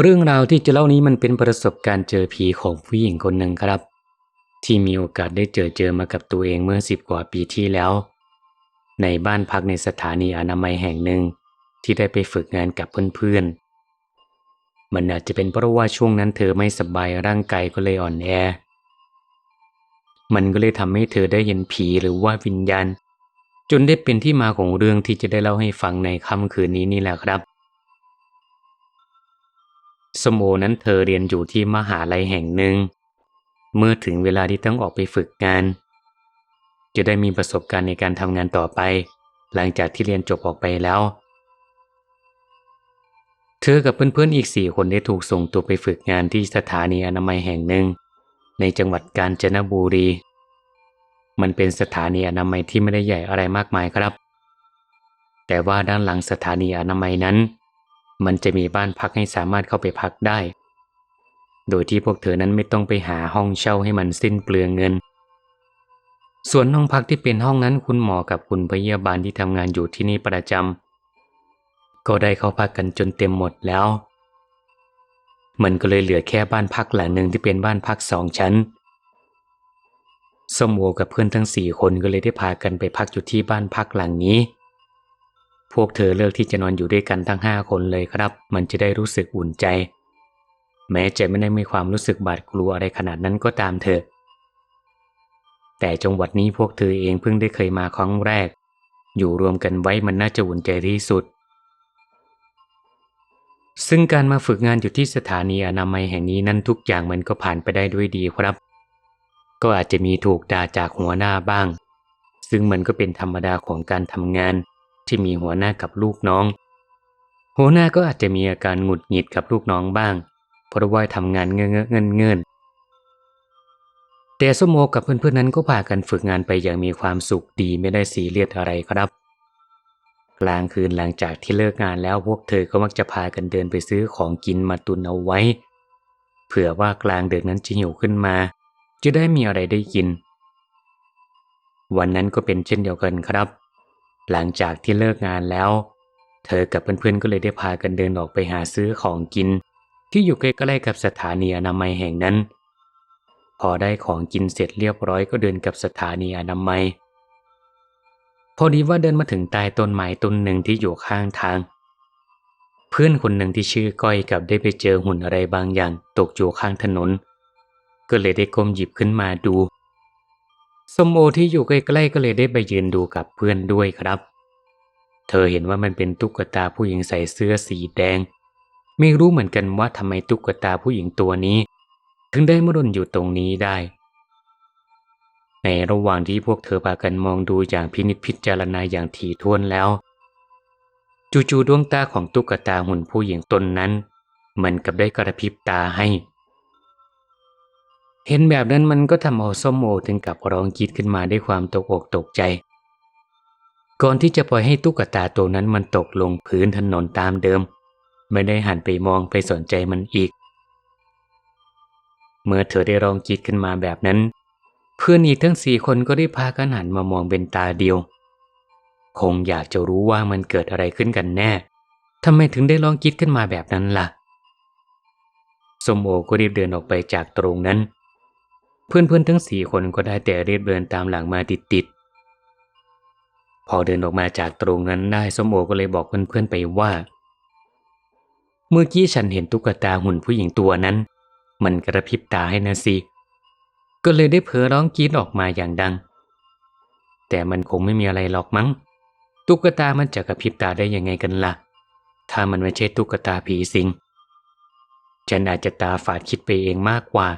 เรื่องราวที่จะเล่านี้มันเป็นประสบการณ์เจอผีของผู้หญิงคนหนึ่งครับ ที่มีโอกาสได้เจอเจอมากับตัวเองเมื่อสิบกว่าปีที่แล้ว ในบ้านพักในสถานีอนามัยแห่งหนึ่ง ที่ได้ไปฝึกงานกับเพื่อนๆ มันอาจจะเป็นเพราะว่าช่วงนั้นเธอไม่สบายร่างกายก็เลยอ่อนแอ มันก็เลยทำให้เธอได้เห็นผีหรือว่าวิญญาณ จนได้เป็นที่มาของเรื่องที่จะได้เล่าให้ฟังในค่ำคืนนี้นี่แหละครับ สมโอนั้นเธอเรียนอยู่ที่มหาลัยแห่งหนึ่ง เมื่อถึงเวลาที่ต้องออกไปฝึกงาน จะได้มีประสบการณ์ในการทำงานต่อไป หลังจากที่เรียนจบออกไปแล้ว เธอกับเพื่อนๆอีกสี่คนได้ถูกส่งตัวไปฝึกงานที่สถานีอนามัยแห่งหนึ่ง ในจังหวัดกาญจนบุรี มันเป็นสถานีอนามัยที่ไม่ได้ใหญ่อะไรมากมายครับ แต่ว่าด้านหลังสถานีอนามัยนั้น มันจะมีบ้านพักให้สามารถเข้าไปพักได้ โดยที่พวกเธอนั้นไม่ต้องไปหาห้องเช่าให้มันสิ้นเปลืองเงิน ส่วนห้องพักที่เป็นห้องนั้นคุณหมอกับคุณพยาบาลที่ทำงานอยู่ที่นี่ประจำก็ได้เข้าพักกันจนเต็มหมดแล้ว มันก็เลยเหลือแค่บ้านพักหลังหนึ่งที่เป็นบ้านพักสองชั้นส้มโอกับเพื่อนทั้งสี่คนก็เลยได้พากันไปพักอยู่ที่บ้านพักหลังนี้ พวกเธอเลือกที่จะนอนอยู่ด้วยกันทั้งห้าคนเลยครับ มันจะได้รู้สึกอุ่นใจ แม้จะไม่ได้มีความรู้สึกบาดกลัวอะไรขนาดนั้นก็ตามเถอะ แต่จังหวัดนี้พวกเธอเองเพิ่งได้เคยมาครั้งแรก อยู่รวมกันไว้มันน่าจะอุ่นใจที่สุด ซึ่งการมาฝึกงานอยู่ที่สถานีอนามัยแห่งนี้นั้นทุกอย่างมันก็ผ่านไปได้ด้วยดีครับ ก็อาจจะมีถูกด่าจากหัวหน้าบ้าง ซึ่งมันก็เป็นธรรมดาของการทำงาน ที่มีหัวหน้ากับลูกน้อง หัวหน้าก็อาจจะมีอาการหงุดหงิดกับลูกน้องบ้าง เพราะว่าทำงานเงอะเงินเงินแต่สมโมกับเพื่อนๆนั้นก็พากันฝึกงานไปอย่างมีความสุขดีไม่ได้สีเลียดอะไรครับ กลางคืนหลังจากที่เลิกงานแล้วพวกเธอก็มักจะพากันเดินไปซื้อของกินมาตุนเอาไว้ เผื่อว่ากลางดึกนั้นจะหิวขึ้นมา จะได้มีอะไรได้กิน วันนั้นก็เป็นเช่นเดียวกันครับ หลังจากที่เลิกงานแล้ว เธอกับเพื่อนๆก็เลยได้พากันเดินออกไปหาซื้อของกิน ที่อยู่ใกล้ๆกับสถานีอนามัยแห่งนั้น พอได้ของกินเสร็จเรียบร้อยก็เดินกับสถานีอนามัย พอดีว่าเดินมาถึงใต้ต้นไม้ต้นหนึ่งที่อยู่ข้างทาง เพื่อนคนหนึ่งที่ชื่อก้อยกับได้ไปเจอหุ่นอะไรบางอย่างตกอยู่ข้างถนน ก็เลยได้ก้มหยิบขึ้นมาดู สมโอที่อยู่ใกล้ๆก็เลยได้ไปยืนดูกับเพื่อนด้วยครับ เธอเห็นว่ามันเป็นตุ๊กตาผู้หญิงใส่เสื้อสีแดง ไม่รู้เหมือนกันว่าทำไมตุ๊กตาผู้หญิงตัวนี้ ถึงได้มาดนอยู่ตรงนี้ได้ ในระหว่างที่พวกเธอพากันมองดูอย่างพินิจพิจารณาอย่างถี่ถ้วนแล้ว จู่ๆดวงตาของตุ๊กตาหุ่นผู้หญิงตนนั้น มันกับได้กระพริบตาให้ เห็นแบบนั้นมันก็ทำเอาส้มโอถึงกับร้องกรีดขึ้นมาด้วยความตกอกตกใจ ก่อนที่จะปล่อยให้ตุ๊กตาตัวนั้นมันตกลงพื้นถนนตามเดิม ไม่ได้หันไปมองไปสนใจมันอีก เมื่อเธอได้ร้องกรีดขึ้นมาแบบนั้น เพื่อนอีกทั้งสี่คนก็ได้พากันหันมามองเป็นตาเดียว คงอยากจะรู้ว่ามันเกิดอะไรขึ้นกันแน่ทำไมถึงได้ร้องกรีดขึ้นมาแบบนั้นล่ะสมโอก็รีบเดินออกไปจากตรงนั้น เพื่อนๆทั้งสี่คนก็ได้แต่รีบเดินตามหลังมาติดๆ พอเดินออกมาจากตรงนั้นได้ส้มโอก็เลยบอกเพื่อนๆไปว่า เมื่อกี้ฉันเห็นตุ๊กตาหุ่นผู้หญิงตัวนั้น มันกระพริบตาให้นะสิ ก็เลยได้เผลอร้องกรีดออกมาอย่างดัง แต่มันคงไม่มีอะไรหรอกมั้ง ตุ๊กตามันจะกระพริบตาได้ยังไงกันล่ะ ถ้ามันไม่ใช่ตุ๊กตาผีสิง ฉันอาจจะตาฝาดคิดไปเองมากกว่า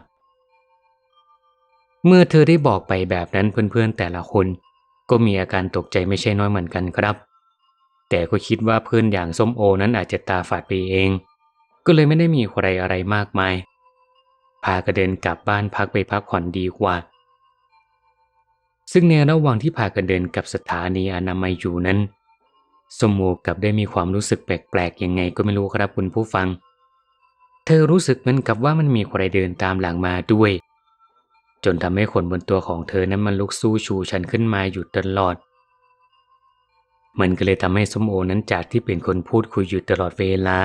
เมื่อเธอได้บอกไปแบบนั้นเพื่อนๆแต่ละคน ก็มีอาการตกใจไม่ใช่น้อยเหมือนกันครับ แต่ก็คิดว่าเพื่อนอย่างส้มโอนั้นอาจจะตาฝาดไปเอง ก็เลยไม่ได้มีใครอะไรมากมาย พากระเดินกลับบ้านพักไปพักผ่อนดีกว่า ซึ่งในระหว่างที่พากันเดินกับสถานีอนามัยอยู่นั้นสมโมกับได้มีความรู้สึกแปลกๆยังไงก็ไม่รู้ครับคุณผู้ฟัง เธอรู้สึกเหมือนกับว่ามันมีใครเดินตามหลังมาด้วย จนทำให้ขนบนตัวของเธอนั้นมันลุกสู้ชูชันขึ้นมาอยู่ตลอด มันก็เลยทำให้สมโอนั้นจากที่เป็นคนพูดคุยอยู่ตลอดเวลา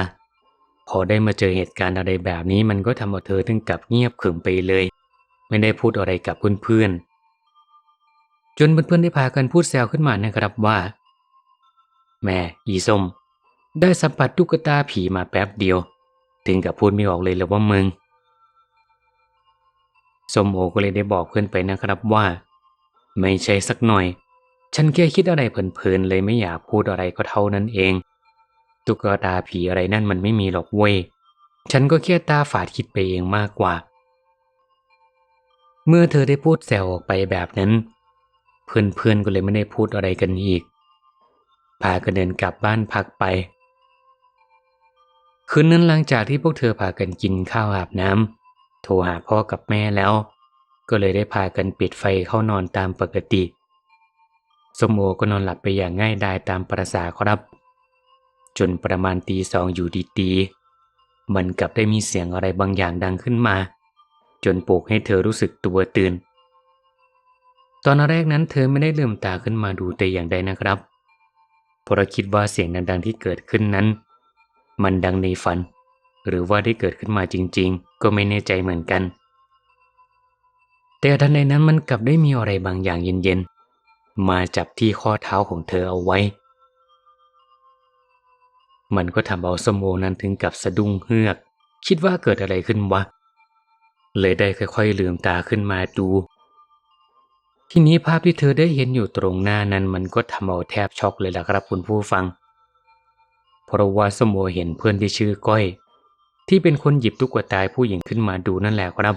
พอได้มาเจอเหตุการณ์อะไรแบบนี้มันก็ทำเอาเธอถึงกับเงียบขึมไปเลย ไม่ได้พูดอะไรกับเพื่อนๆจนเพื่อนๆได้พากันพูดแซวขึ้นมานะครับว่า แม่อีส้มได้สัมผัสตุ๊กตาผีมาแป๊บเดียว ถึงกับพูดไม่ออกเลยแล้วว่ามึง ส้มโอก็เลยได้บอกเพื่อนไปนะครับว่า ไม่ใช่สักหน่อย ฉันแค่คิดอะไรเพลินๆเลยไม่อยากพูดอะไรก็เท่านั้นเอง ตุ๊กตาผีอะไรนั่นมันไม่มีหรอกเว้ย ฉันก็แค่ตาฝาดคิดไปเองมากกว่า เมื่อเธอได้พูดแซวออกไปแบบนั้น เพื่อนๆก็เลยไม่ได้พูดอะไรกันอีก พากันเดินกลับบ้านพักไป คืนนั้นหลังจากที่พวกเธอพากันกินข้าวอาบน้ำ โทรหาพ่อกับแม่แล้ว ก็เลยได้พากันปิดไฟเข้านอนตามปกติสมโอก็นอนหลับไปอย่างง่ายดายตามประสาครับ จนประมาณตีสองอยู่ดีๆมันกลับได้มีเสียงอะไรบางอย่างดังขึ้นมา จนปลุกให้เธอรู้สึกตัวตื่น ตอนแรกนั้นเธอไม่ได้ลืมตาขึ้นมาดูแต่อย่างใดนะครับเพราะคิดว่าเสียงดังๆที่เกิดขึ้นนั้น มันดังในฝัน หรือว่าได้เกิดขึ้นมาจริง ๆ ก็ไม่แน่ใจเหมือนกัน แต่ทันใดนั้นมันกลับได้มีอะไรบางอย่างเย็นๆ มาจับที่ข้อเท้าของเธอเอาไว้ มันก็ทำเอาสมโอนั้นถึงกับสะดุ้งเฮือก คิดว่าเกิดอะไรขึ้นวะ เลยได้ค่อยๆลืมตาขึ้นมาดู ทีนี้ภาพที่เธอได้เห็นอยู่ตรงหน้านั้นมันก็ทำเอาแทบช็อกเลยล่ะครับคุณผู้ฟังเพราะว่าสมโอเห็นเพื่อนที่ชื่อก้อย ที่เป็นคนหยิบตุ๊กตาผู้หญิงขึ้นมาดูนั่นแหละครับ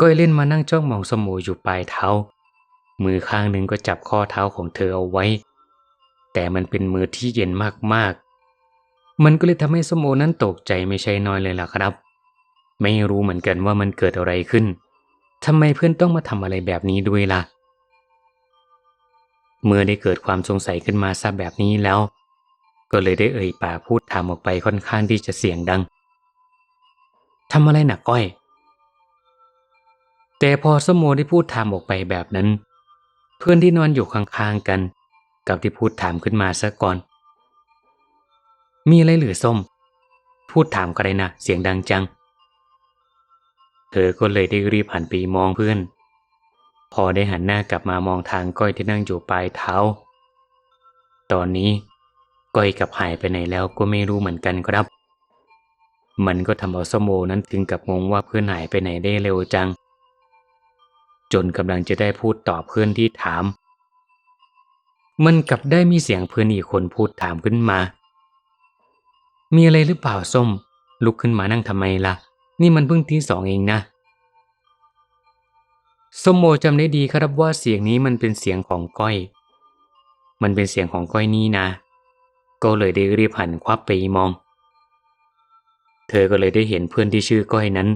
ก้อยเล่นมานั่งจ้องมองสมโออยู่ปลายเท้า มือข้างหนึ่งก็จับข้อเท้าของเธอเอาไว้ แต่มันเป็นมือที่เย็นมากๆ มันก็เลยทำให้สมโอนั้นตกใจไม่ใช่น้อยเลยล่ะครับ ไม่รู้เหมือนกันว่ามันเกิดอะไรขึ้นทำไมเพื่อนต้องมาทำอะไรแบบนี้ด้วยล่ะ เมื่อได้เกิดความสงสัยขึ้นมาซะแบบนี้แล้ว ก็เลยได้เอ่ยปากพูดถามออกไปค่อนข้างที่จะเสียงดังทำอะไรหนักก้อย แต่พอสมโมได้พูดถามออกไปแบบนั้น เพื่อนที่นอนอยู่ข้างๆกัน กับที่พูดถามขึ้นมาซะก่อน มีอะไรหรือส้ม พูดถามก็ได้นะเสียงดังจัง เธอก็เลยได้รีบหันไปมองเพื่อน พอได้หันหน้ากลับมามองทางก้อยที่นั่งอยู่ปลายเท้า ตอนนี้ ก้อยกับหายไปไหนแล้วก็ไม่รู้เหมือนกันครับ มันก็ทำเอาสมโมนั้นถึงกับงงว่าเพื่อนหายไปไหนได้เร็วจัง จนกำลังจะได้พูดตอบเพื่อนที่ถาม มันกลับได้มีเสียงเพื่อนอีกคนพูดถามขึ้นมา มีอะไรหรือเปล่าส้ม ลุกขึ้นมานั่งทำไมล่ะ นี่มันเพิ่งที่สองเองนะสมโมจำได้ดีครับว่าเสียงนี้มันเป็นเสียงของก้อย มันเป็นเสียงของก้อยนี่นะ ก็เลยได้รีบหันควับไปมอง เธอก็เลยได้เห็นเพื่อนที่ชื่อก้อยนั้น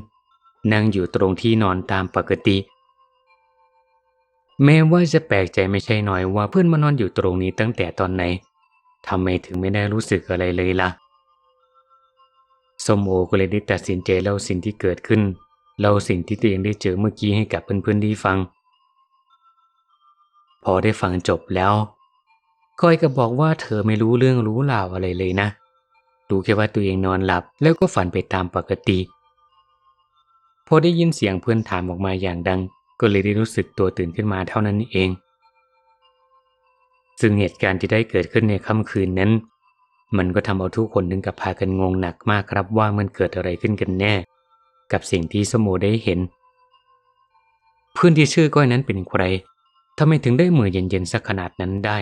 นั่งอยู่ตรงที่นอนตามปกติ แม้ว่าจะแปลกใจไม่ใช่น้อยว่าเพื่อนมานอนอยู่ตรงนี้ตั้งแต่ตอนไหนทำไมถึงไม่ได้รู้สึกอะไรเลยล่ะส้มโอก็เลยได้ตัดสินใจเล่าสิ่งที่เกิดขึ้นเล่าสิ่งที่ตัวเองได้เจอเมื่อกี้ให้กับเพื่อนๆได้ฟัง พอได้ฟังจบแล้ว ก้อยก็บอกว่าเธอไม่รู้เรื่องรู้ราวอะไรเลยนะ รู้แค่ว่าตัวเองนอนหลับแล้วก็ฝันไปตามปกติ พอได้ยินเสียงเพื่อนถามออกมาอย่างดัง ก็เลยได้รู้สึกตัวตื่นขึ้นมาเท่านั้นเอง ซึ่งเหตุการณ์ที่ได้เกิดขึ้นในค่ำคืนนั้น มันก็ทำเอาทุกคนถึงกับพากันงงหนักมากครับว่ามันเกิดอะไรขึ้นกันแน่ กับสิ่งที่สโมได้เห็น เพื่อนที่ชื่อก้อยนั้นเป็นใครทำไมถึงได้มือเย็นๆสักขนาดนั้นได้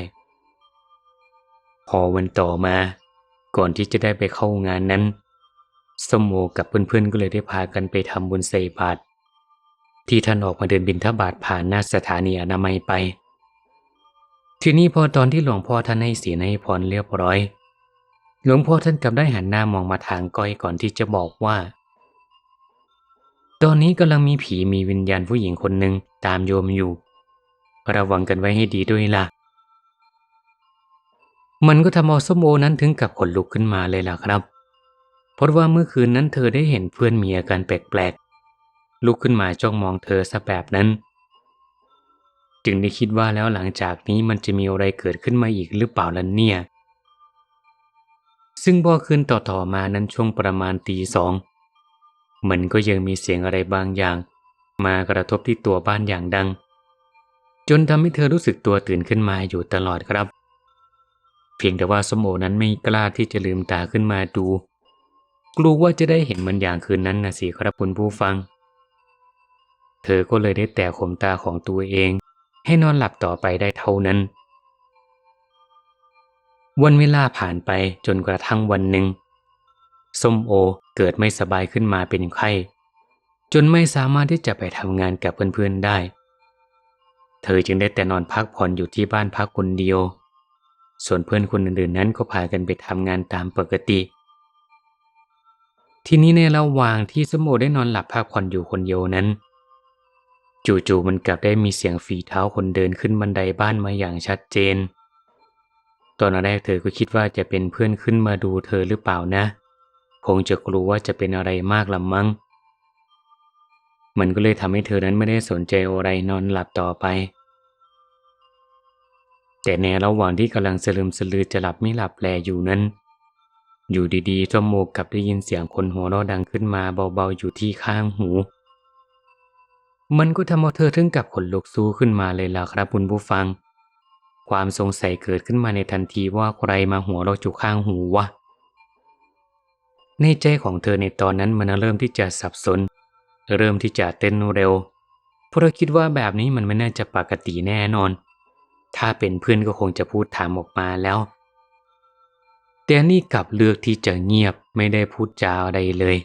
พอวันต่อมา ก่อนที่จะได้ไปเข้างานนั้นสมโมกับเพื่อนๆก็เลยได้พากันไปทำบุญใส่บาตรที่ท่านออกมาเดินบิณฑบาตผ่านหน้าสถานีอนามัยไป ทีนี้พอตอนที่หลวงพ่อท่านให้ศีลให้พรเรียบร้อย หลวงพ่อท่านกลับได้หันหน้ามองมาทางก้อยก่อนที่จะบอกว่า ตอนนี้กำลังมีผีมีวิญญาณผู้หญิงคนหนึ่งตามโยมอยู่ ระวังกันไว้ให้ดีด้วยล่ะ มันก็ทำเอาสมโอนั้นถึงกับขนลุกขึ้นมาเลยล่ะครับ เพราะว่าเมื่อคืนนั้นเธอได้เห็นเพื่อนมีอาการแปลกๆ ลุกขึ้นมาจ้องมองเธอซะแบบนั้น จึงได้คิดว่าแล้วหลังจากนี้มันจะมีอะไรเกิดขึ้นมาอีกหรือเปล่าล่ะเนี่ย ซึ่งพอคืนต่อๆมานั้นช่วงประมาณตีสอง มันก็ยังมีเสียงอะไรบางอย่าง มากระทบที่ตัวบ้านอย่างดัง จนทำให้เธอรู้สึกตัวตื่นขึ้นมาอยู่ตลอดครับ พียงแต่ว่าสมโอนั้นไม่กล้าที่จะลืมตาขึ้นมาดู กลัวว่าจะได้เห็นมันอย่างคืนนั้นนะสิครับคุณผู้ฟัง เธอก็เลยได้แต่ข่มตาของตัวเอง ให้นอนหลับต่อไปได้เท่านั้น วันเวลาผ่านไปจนกระทั่งวันหนึ่งส้มโอเกิดไม่สบายขึ้นมาเป็นไข้ จนไม่สามารถที่จะไปทำงานกับเพื่อนๆได้ เธอจึงได้แต่นอนพักผ่อนอยู่ที่บ้านพักคนเดียว ส่วนเพื่อนคนอื่นๆนั้นก็พากันไปทำงานตามปกติ ทีนี้ในระหว่างที่สมโอได้นอนหลับพักผ่อนอยู่คนเดียวนั้น จู่ๆมันกลับได้มีเสียงฝีเท้าคนเดินขึ้นบันไดบ้านมาอย่างชัดเจน ตอนแรกเธอก็คิดว่าจะเป็นเพื่อนขึ้นมาดูเธอหรือเปล่านะ คงจะกลัวว่าจะเป็นอะไรมากละมั้ง มันก็เลยทำให้เธอนั้นไม่ได้สนใจอะไรนอนหลับต่อไป แต่ในระหว่างที่กำลังสลืมสลือจะหลับไม่หลับแลอยู่นั้น อยู่ดีๆจมโมกับได้ยินเสียงคนหัวเราะดังขึ้นมาเบาๆอยู่ที่ข้างหู มันก็ทำเอาเธอถึงกับขนลุกสู้ขึ้นมาเลยล่ะครับคุณผู้ฟัง ความสงสัยเกิดขึ้นมาในทันทีว่าใครมาหัวเราะอยู่ข้างหูวะ ในใจของเธอในตอนนั้นมันเริ่มที่จะสับสน เริ่มที่จะเต้นเร็ว เพราะคิดว่าแบบนี้มันไม่น่าจะปกติแน่นอน ถ้าเป็นเพื่อนก็คงจะพูดถามออกมาแล้ว แต่นี่กลับเลือกที่จะเงียบไม่ได้พูดจาอะไรเลย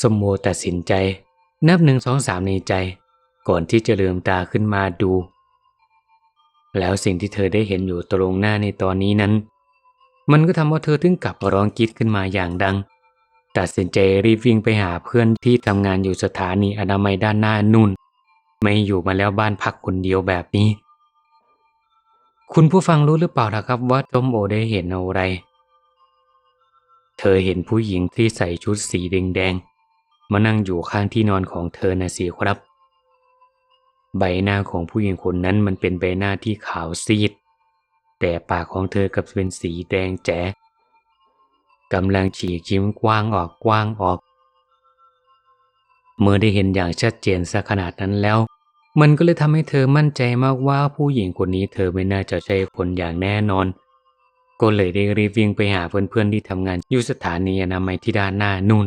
สมโมตัดสินใจ นับหนึ่งสองสามในใจ ก่อนที่จะลืมตาขึ้นมาดู แล้วสิ่งที่เธอได้เห็นอยู่ตรงหน้าในตอนนี้นั้น มันก็ทำให้เธอถึงกับร้องกรีดขึ้นมาอย่างดัง ตัดสินใจรีบวิ่งไปหาเพื่อนที่ทำงานอยู่สถานีอนามัยด้านหน้านุ่น ไม่อยู่มาแล้วบ้านพักคนเดียวแบบนี้ คุณผู้ฟังรู้หรือเปล่านะครับว่าต้มโอได้เห็นอะไร เธอเห็นผู้หญิงที่ใส่ชุดสีแดงๆมานั่งอยู่ข้างที่นอนของเธอนะสิครับ ใบหน้าของผู้หญิงคนนั้นมันเป็นใบหน้าที่ขาวซีด แต่ปากของเธอกับเป็นสีแดงแจ๋กำลังฉีกยิ้มกว้างออกกว้างออก เมื่อได้เห็นอย่างชัดเจนสักขนาดนั้นแล้ว มันก็เลยทำให้เธอมั่นใจมากว่าผู้หญิงคนนี้เธอไม่น่าจะใช่คนอย่างแน่นอน ก็เลยได้รีบวิ่งไปหาเพื่อนๆที่ทำงานอยู่สถานีอนามัยที่ด้านหน้านู่น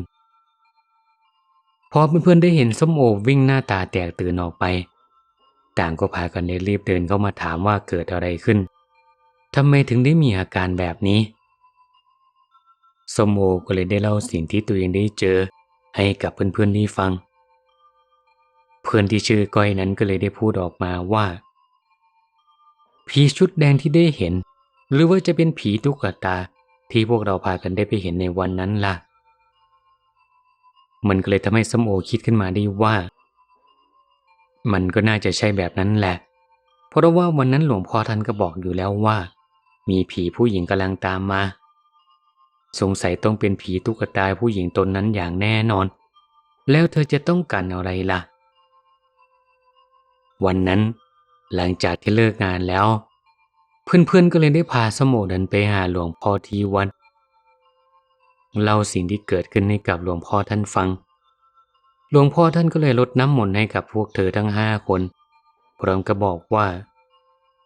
พอเพื่อนๆได้เห็นส้มโอวิ่งหน้าตาแตกตื่นออกไป ต่างก็พากันได้รีบเดินเข้ามาถามว่าเกิดอะไรขึ้นทำไมถึงได้มีอาการแบบนี้ส้มโอก็เลยได้เล่าสิ่งที่ตัวเองได้เจอ ให้กับเพื่อนๆได้ฟัง เพื่อนที่ชื่อก้อยนั้นก็เลยได้พูดออกมาว่า ผีชุดแดงที่ได้เห็น หรือว่าจะเป็นผีตุ๊กตาที่พวกเราพากันได้ไปเห็นในวันนั้นล่ะ มันก็เลยทำให้สมโอคิดขึ้นมาได้ว่า มันก็น่าจะใช่แบบนั้นแหละ เพราะว่าวันนั้นหลวงพ่อท่านก็บอกอยู่แล้วว่า มีผีผู้หญิงกำลังตามมา สงสัยต้องเป็นผีตุ๊กตาผู้หญิงตนนั้นอย่างแน่นอน แล้วเธอจะต้องการอะไรล่ะ วันนั้น หลังจากที่เลิกงานแล้ว เพื่อนๆก็เลยได้พาสมโมดินไปหาหลวงพ่อที่วัดเล่าสิ่งที่เกิดขึ้นให้กับหลวงพ่อท่านฟัง หลวงพ่อท่านก็เลยลดน้ำมนต์ให้กับพวกเธอทั้งห้าคน พร้อมกับบอกว่า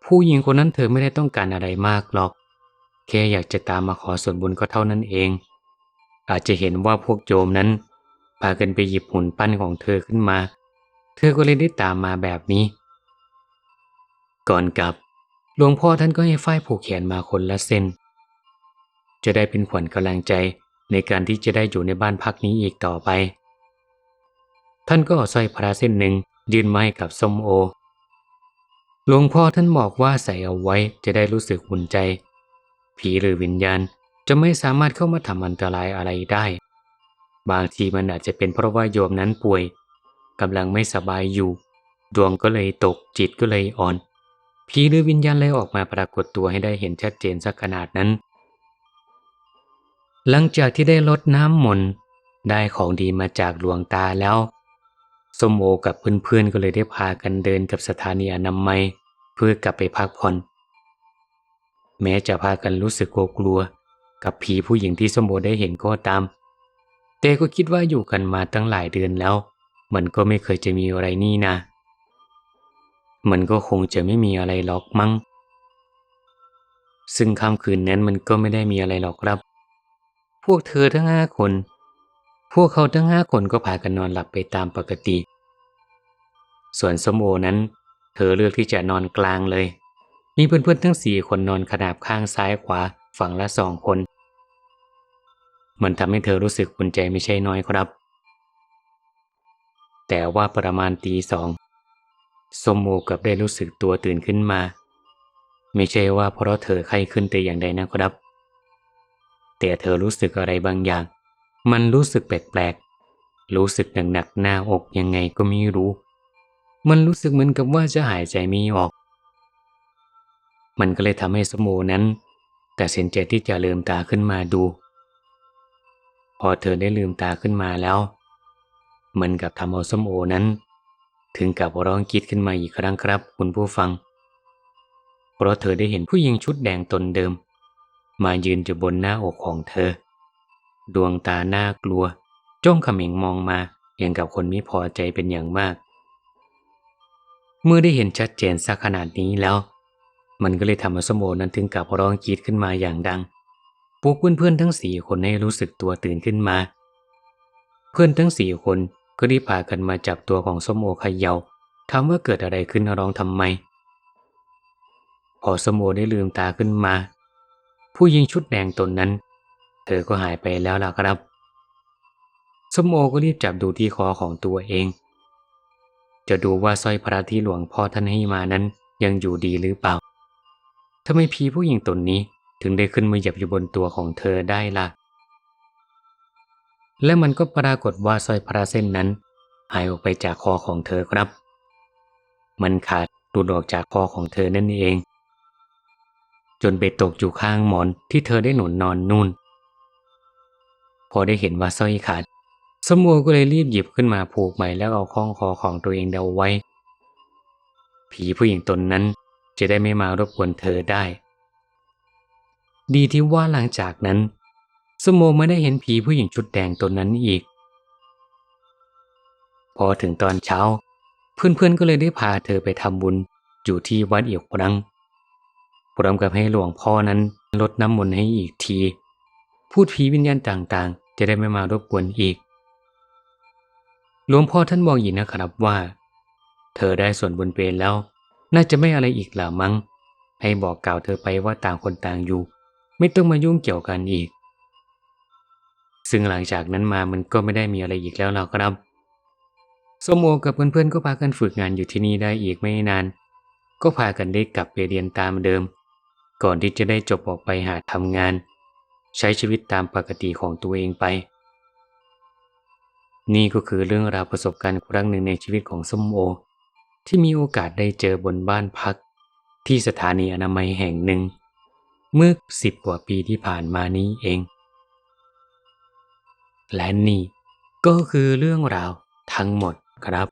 ผู้หญิงคนนั้นเธอไม่ได้ต้องการอะไรมากหรอก แค่อยากจะตามมาขอส่วนบุญก็เท่านั้นเอง อาจจะเห็นว่าพวกโจมนั้นพากันไปหยิบหุ่นปั้นของเธอขึ้นมา เธอก็เลยได้ตามมาแบบนี้ ก่อนกลับหลวงพ่อท่านก็ให้ฝ้ายผูกแขนมาคนละเส้น จะได้เป็นขวัญกำลังใจในการที่จะได้อยู่ในบ้านพักนี้อีกต่อไป ท่านก็เอาสร้อยพระเส้นหนึ่งยื่นมาให้กับส้มโอ หลวงพ่อท่านบอกว่าใส่เอาไว้จะได้รู้สึกอุ่นใจ ผีหรือวิญญาณจะไม่สามารถเข้ามาทำอันตรายอะไรได้ บางทีมันอาจจะเป็นเพราะว่าโยมนั้นป่วยกำลังไม่สบายอยู่ ดวงก็เลยตกจิตก็เลยอ่อน ผีหรือวิญญาณเลยออกมาปรากฏตัวให้ได้เห็นชัดเจนสักขนาดนั้น หลังจากที่ได้ลดน้ำมนต์ได้ของดีมาจากหลวงตาแล้วสมโอกับเพื่อนๆก็เลยได้พากันเดินกับสถานีอนามัย เพื่อกลับไปพักผ่อน แม้จะพากันรู้สึกกลัวกับผีผู้หญิงที่สมโอได้เห็นก็ตาม แต่ก็คิดว่าอยู่กันมาตั้งหลายเดือนแล้ว มันก็ไม่เคยจะมีอะไรนี่นะ มันก็คงจะไม่มีอะไรหรอกมั้ง ซึ่งค่ำคืนนั้นมันก็ไม่ได้มีอะไรหรอกครับ พวกเธอทั้งห้าคน พวกเขาทั้งห้าคนก็พากันนอนหลับไปตามปกติ ส่วนสมโอนั้น เธอเลือกที่จะนอนกลางเลย มีเพื่อนๆทั้งสี่คนนอนขนาบข้างซ้ายขวาฝั่งละสองคน มันทำให้เธอรู้สึกอุ่นใจไม่ใช่น้อยครับ แต่ว่าประมาณตีสองสมโมกับได้รู้สึกตัวตื่นขึ้นมา ไม่ใช่ว่าเพราะเธอไข้ขึ้นแต่อย่างใดนะครับ แต่เธอรู้สึกอะไรบางอย่าง มันรู้สึกแปลกๆ รู้สึกหนักๆหน้าอกยังไงก็ไม่รู้ มันรู้สึกเหมือนกับว่าจะหายใจไม่ออก มันก็เลยทำให้สมโมนั้นแต่สินใจที่จะลืมตาขึ้นมาดู พอเธอได้ลืมตาขึ้นมาแล้วเหมือนกับทำเอาสมโอนั้น ถึงกับร้องกรีดขึ้นมาอีกครั้งครับ คุณผู้ฟัง เพราะเธอได้เห็นผู้หญิงชุดแดงตนเดิม มายืนอยู่บนหน้าอกของเธอ ดวงตาหน้ากลัว จ้องเขม็งมองมาอย่างกับคนไม่พอใจเป็นอย่างมาก เมื่อได้เห็นชัดเจนสักขนาดนี้แล้ว มันก็เลยทำให้สมโอนั้นถึงกับร้องกรีดขึ้นมาอย่างดังปลุกเพื่อนๆทั้งสี่คนให้รู้สึกตัวตื่นขึ้นมา เพื่อนทั้งสี่คนก็รีบพากันมาจับตัวของสมโอเขยา่าถามว่าเกิดอะไรขึ้นร้องทำไม พอสมโอได้ลืมตาขึ้นมา ผู้หญิงชุดแดงตนนั้น เธอก็หายไปแล้วล่ะครับสมโอก็รีบจับดูที่คอของตัวเอง จะดูว่าสร้อยพระที่หลวงพ่อท่านให้มานั้นยังอยู่ดีหรือเปล่า ทำไมผีผู้หญิงตนนี้ถึงได้ขึ้นมาเหยียบอยู่บนตัวของเธอได้ล่ะ และมันก็ปรากฏว่าสร้อยพระเส้นนั้น หายออกไปจากคอของเธอครับ มันขาดหลุดออกจากคอของเธอนั่นเอง จนไปตกอยู่ข้างหมอนที่เธอได้หนุนนอนนู่น พอได้เห็นว่าสร้อยขาด สมัวก็เลยรีบหยิบขึ้นมาผูกใหม่แล้วเอาข้องคอของตัวเองเดาไว้ ผีผู้หญิงตนนั้น จะได้ไม่มารบกวนเธอได้ ดีที่ว่าหลังจากนั้นสโมไม่ได้เห็นผีผู้หญิงชุดแดงตนนั้นอีก พอถึงตอนเช้า เพื่อนๆก็เลยได้พาเธอไปทำบุญอยู่ที่วัดเอียกครั้งพร้อมกับให้หลวงพ่อนั้นลดน้ำมนต์ให้อีกที พูดผีวิญญาณต่างๆ จะได้ไม่มารบกวนอีก หลวงพ่อท่านบอกอีกนะครับว่า เธอได้ส่วนบุญเป็นแล้ว น่าจะไม่อะไรอีกล่ะมั้ง ให้บอกกล่าวเธอไปว่าต่างคนต่างอยู่ ไม่ต้องมายุ่งเกี่ยวกันอีก ซึ่งหลังจากนั้นมามันก็ไม่ได้มีอะไรอีกแล้วล่ะครับสมโอกับเพื่อนๆก็พากันฝึกงานอยู่ที่นี่ได้อีกไม่นาน ก็พากันได้กลับไปเรียนตามเดิม ก่อนที่จะได้จบออกไปหาทำงาน ใช้ชีวิตตามปกติของตัวเองไป นี่ก็คือเรื่องราวประสบการณ์ครั้งหนึ่งในชีวิตของส้มโอ ที่มีโอกาสได้เจอบนบ้านพัก ที่สถานีอนามัยแห่งหนึ่ง เมื่อสิบกว่าปีที่ผ่านมานี้เอง และนี่ก็คือเรื่องราวทั้งหมดครับ